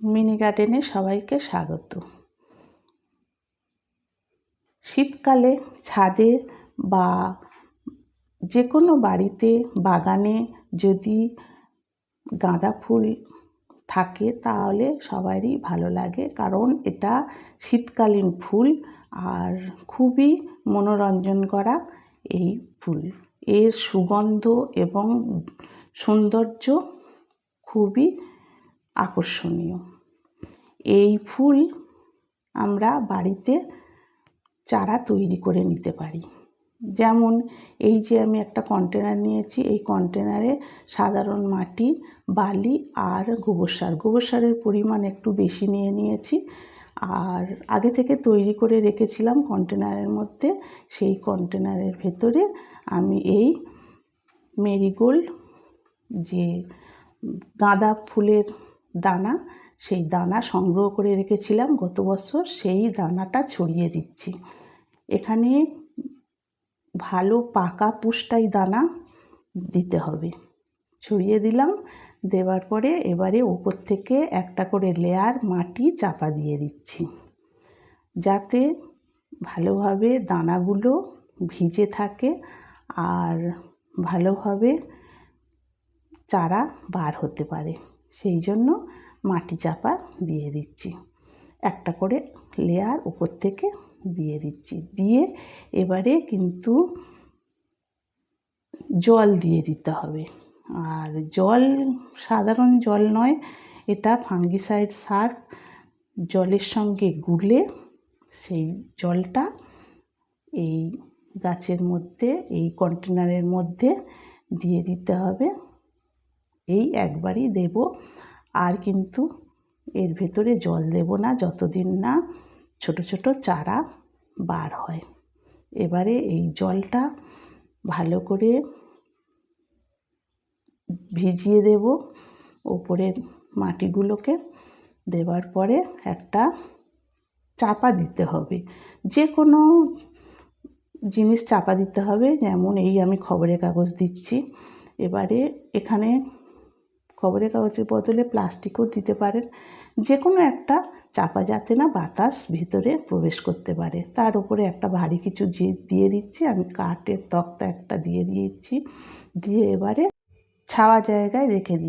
Mini গার্ডেনে সবাইকে স্বাগত। শীতকালে ছাদে বা যে কোনো বাড়িতে, বাগানে যদি গাঁদা ফুল থাকে, তাহলে সবারই ভালো লাগে, কারণ এটা শীতকালীন ফুল আর খুবই মনোরঞ্জন করা এই ফুল। এর সুগন্ধ এবং সৌন্দর্য খুবই আকর্ষণীয়। এই ফুল আমরা বাড়িতে চারা তৈরি করে নিতে পারি। যেমন এই যে আমি একটা কন্টেনার নিয়েছি, এই কন্টেনারে সাধারণ মাটি, বালি আর গোবর সার। গোবর সারের পরিমাণ একটু বেশি নিয়ে নিয়েছি। আর আগে থেকে তৈরি করে রেখেছিলাম কন্টেনারের মধ্যে। সেই কন্টেনারের ভেতরে আমি এই মেরিগোল্ড যে গাঁদা ফুলের দানা, সেই দানা সংগ্রহ করে রেখেছিলাম গত বছর, সেই দানাটা ছড়িয়ে দিচ্ছি। এখানে ভালো পাকা পুষ্টাই দানা দিতে হবে। ছড়িয়ে দিলাম, দেওয়ার পরে এবারে ওপর থেকে একটা করে লেয়ার মাটি চাপা দিয়ে দিচ্ছি। যাতে ভালোভাবে দানাগুলো ভিজে থাকে আর ভালোভাবে চারা বার হতে পারে। সেই জন্য মাটি চাপা দিয়ে দিচ্ছি। একটা করে লেয়ার উপর থেকে দিয়ে দিচ্ছি। দিয়ে এবারে কিন্তু জল দিয়ে দিতে হবে। আর জল সাধারণ জল নয়, এটা ফাঙ্গিসাইড সার। জলের সঙ্গে গুলে সেই জলটা এই গাছের মধ্যে, এই কন্টেনারের মধ্যে দিয়ে দিতে হবে। এই একবারই দেব। আর কিন্তু এর ভেতরে জল দেব না, যতদিন না ছোট ছোট চারা বার হয়। এবারে এই জলটা ভালো করে ভিজিয়ে দেব ওপরের মাটিগুলোকে। দেওয়ার পরে একটা চাপা দিতে হবে। যে কোনো জিনিস চাপা দিতে হবে, যেমন এই আমি খবরের কাগজ দিচ্ছি। এবারে এখানে খবরের কাগজের বদলে প্লাস্টিকও দিতে পারেন। যে কোনো একটা চাপা যাতে না বাতাস ভিতরে প্রবেশ করতে পারে। তার উপরে একটা ভারী কিছু যে দিয়ে দিচ্ছি। আমি কাঠের তক্তা একটা দিয়ে দিয়েছি। দিয়ে এবারে ছাওয়া জায়গায় রেখে দিচ্ছি।